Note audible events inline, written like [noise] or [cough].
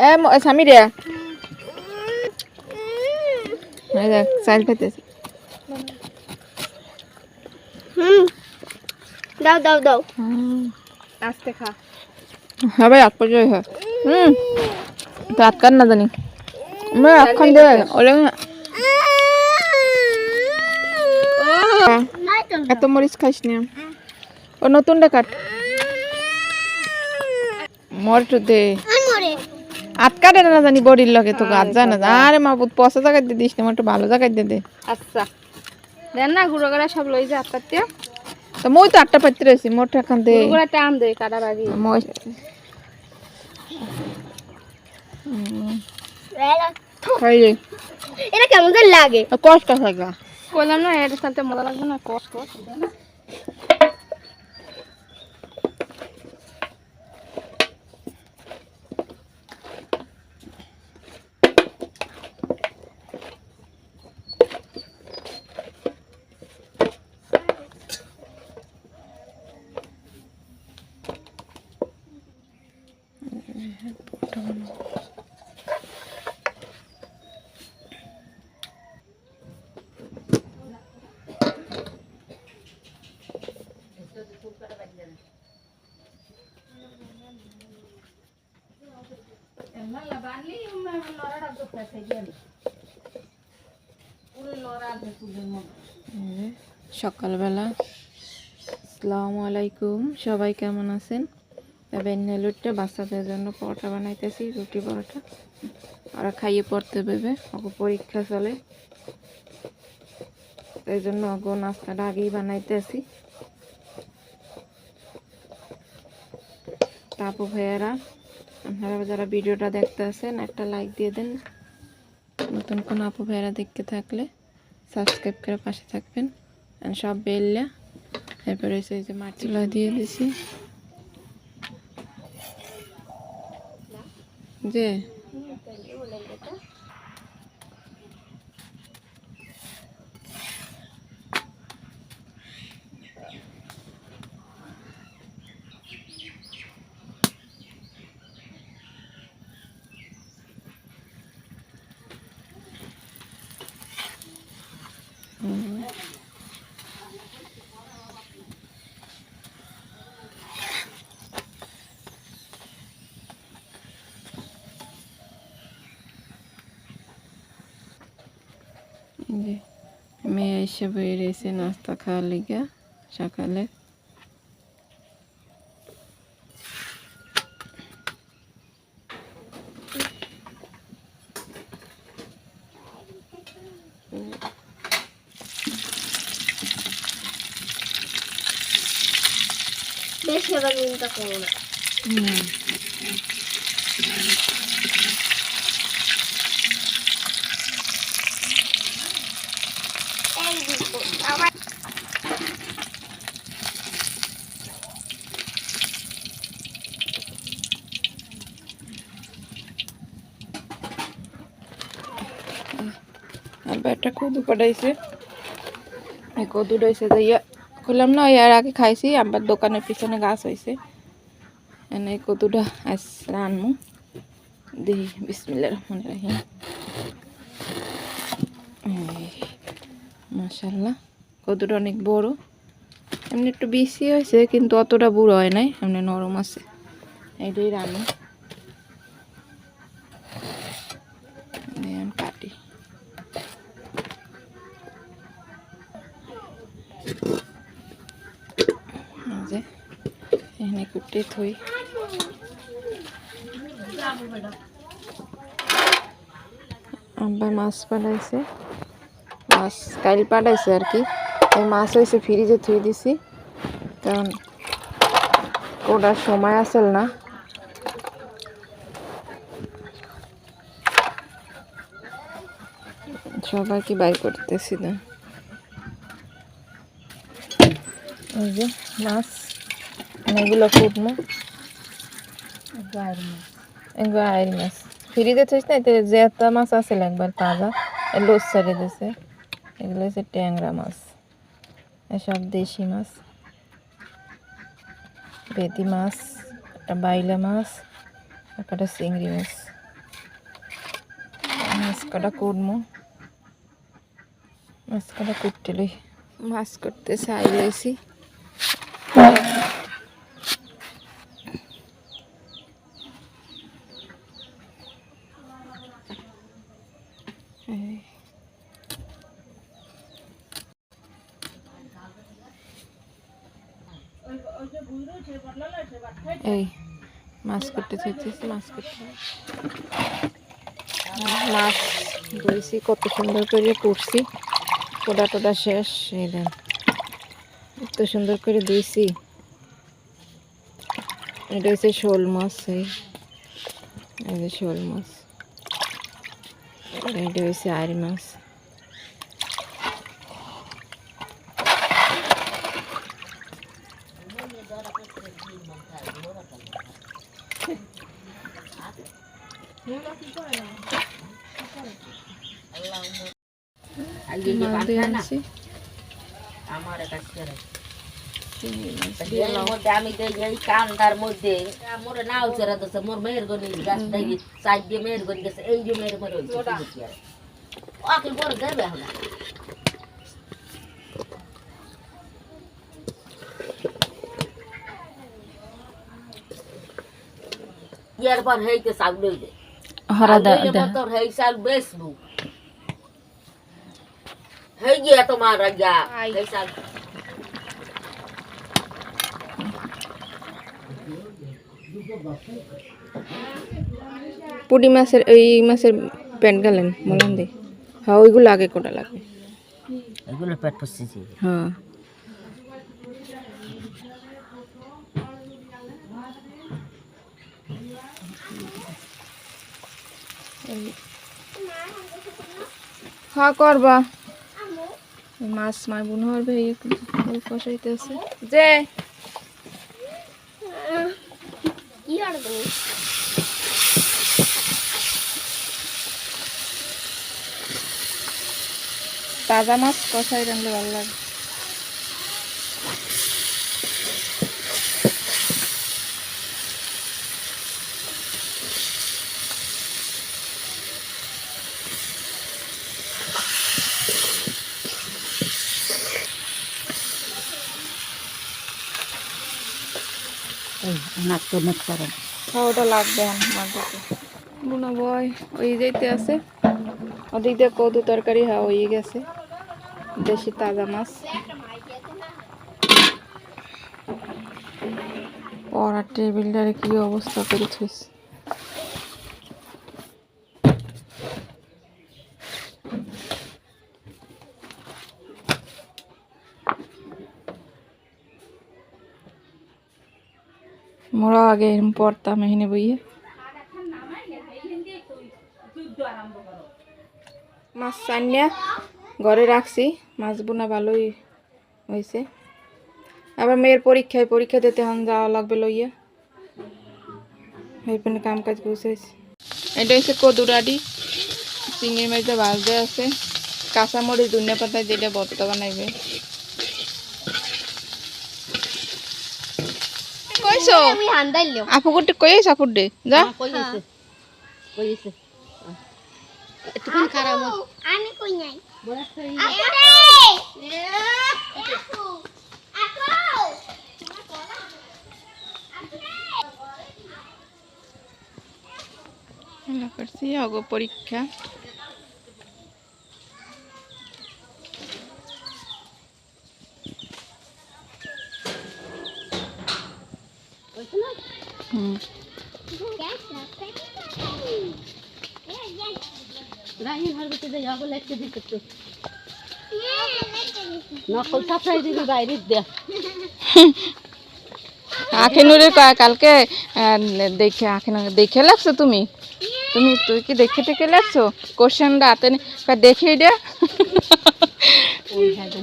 এ স্বামী রে। দেখ পেতেছে হুম। দাও দাও দাও। আস্তে খা। হবে এক পর্যায়ে হয়। হুম। তো আটকান না জানি। দে। এত মরিচ খাইস না। ও নতুন ডে কাট। মরিচ দে। মরে আটকা দে না জানি বডির লগে তো গাছ যায় না। আরে মা বুত পচা জায়গায় দিয়ে দিস না একটু ভালো জায়গায় দিয়ে দে। আচ্ছা। দেন না গুঁড়ো করা সব লই যা আপনার তো মই তো আটটা পাইতে রয়েছি মোট এখান দে। গুঁড়ো করা টান দে কাটার আগে মই এটা কেমন লাগে। কষ্ট থাকা কইলাম না এর সাথে মজা লাগবে না কষ্ট। সকালবেলা। আসসালামু আলাইকুম। সবাই কেমন আছেন? তবে নেলুটে বাচ্চাদের জন্য পরোটা বানাইতেছি, রুটি পরোটা। ওরা খাইয়ে পড়তে দেবে, ওকে পরীক্ষা চলে। এই জন্য ওগো নাস্তাটা আগেই বানাইতেছি। তাপু ভাইয়েরা, আপনারা যারা ভিডিওটা দেখতে আছেন, একটা লাইক দিয়ে দেন। নতুন কোনো আপু ভাইয়েরা দেখতে থাকলে সাবস্ক্রাইব করে পাশে থাকবেন। সব বেললে এরপরে এই যে মাটি দিয়ে দিছি। যে এই যে মেয়ে এসে বয়ে রয়েছে নাস্তা খাওয়ার লিগা সকালে বেশি আবার নুনটা করো না হুম আবার আর একটা কদু পাঠাইছে। এই কদুটা হয়েছে যে ইয়া করলাম না, ইয়ার আগে খাইছি আমার দোকানের পিছনে গাছ হয়েছে এনে এই কদুটা আজ রানমু। দেখি বিসমিল্লা রহমান রাহিম। মাশাল্লাহ কদুটা অনেক বড়। এমনি একটু বেশি হয়েছে, কিন্তু অতটা বুড়ো হয় নাই, এমনি নরম আছে। এইটাই রানু এখন কাটি এই যে কুটে থই। আব্বা মাছ পাঠাইছে মাছ কাইল পাঠাইছে আর কি। মাছ হয়েছে ফ্রিজে থুই দিছি। কারণ ওটার সময় আসল না। সবাইকে বাই করতেছি না? মাছ। এগুলো কুটমো। এগুলো আইল মাছ। ফ্রিতে থইস না, এতে জেতা মাছ আছে একবার তাজা লোস ছাড়ে এগুলো হচ্ছে ট্যাংরা মাছ, এসব দেশি মাছ। বেদি মাছ, একটা বাইলা মাছ আর কটা চিংড়ি মাছ। মাছ কটা কুড়মো মাছ কটা কুটতে লই। মাছ করতে চাই লইছি। এই। মাছ করতে চাইতেছি, মাছ করতে মাছ ধুইছি, কত সুন্দর করে করছি কোডা টোডা শেষ, এই দেন। এত সুন্দর করে দিয়েছি এটা হচ্ছে শোল মাছ, এই। শোল মাছ। এটা হচ্ছে আর মাছ মাছ দিয়ে আনছি আমার কাছে চিংড়ি মাছ দিয়ে এর লাউ। মধ্যে আমি এই কান্দার মধ্যে মোর নাও চেরা দছে মোর মেয়ের গনি গাছটা সাইড দিয়ে মেয়ের গেছে এই যে মেয়ের ওকে বড় দেবে হলা ইয়ার পর হেইতে সাগ লইলে হরা দা লইলে হেই সাগ বেসবু হেই গিয়া তোমার রাজা হেই সাগ পুঁটি মাছের এই মাছের প্যান্ট গেলেন বলেন দে। হ্যাঁ ওইগুলো আগে কোটা লাগবে। এগুলো পেট পড়তেছি হ্যাঁ। হ্যাঁ করবা। মাছ মার বোন হবে কষাইতেছে যে কি তাজা মাছ কষাই রাখলে ভালো লাগে নাক তো নাক করে হ্যাঁ ওটা লাগবে বুনা বয়, ওই যাইতে আছে। ওদিক দিয়ে কদু তরকারি হ্যাঁ হয়ে গেছে। দেশি তাজা মাছ। পড়ার টেবিলটারে কি অবস্থা করেছিস মোরা আগে এরম পড়তাম এখানে বইয়ে। মাছ চানিয়া ঘরে রাখছি, মাছ বোনা ভালোই হয়েছে। আবার মেয়ের পরীক্ষায়, পরীক্ষা দিতে হন যাওয়া লাগবে লইয়া। এইখানে কাম কাজ বসেছি এটা হচ্ছে কদুরাডি, চিংড়ি মাছটা ভাজতে আছে। কাঁচামরিচ, ধনিয়া পাতা যেটা বর্তা বানাইবে। কইছো? আমি হান্দাইলো আপু যা। আমি কই নাই? ভালো করছি অগ পরীক্ষা হুম রাহিন লেখতে দিতে তো নকল দিবি বাইরে দে। [laughs] আখে নুরে কালকে দেখে আখে নুরে দেখে লাগছো তুমি? তুমি তুই কি দেখে টেকে লাগছো? কোশ্চেনটা হাতে নি- কয় দেখে দে। [laughs] ওই হ্যাঁ [laughs]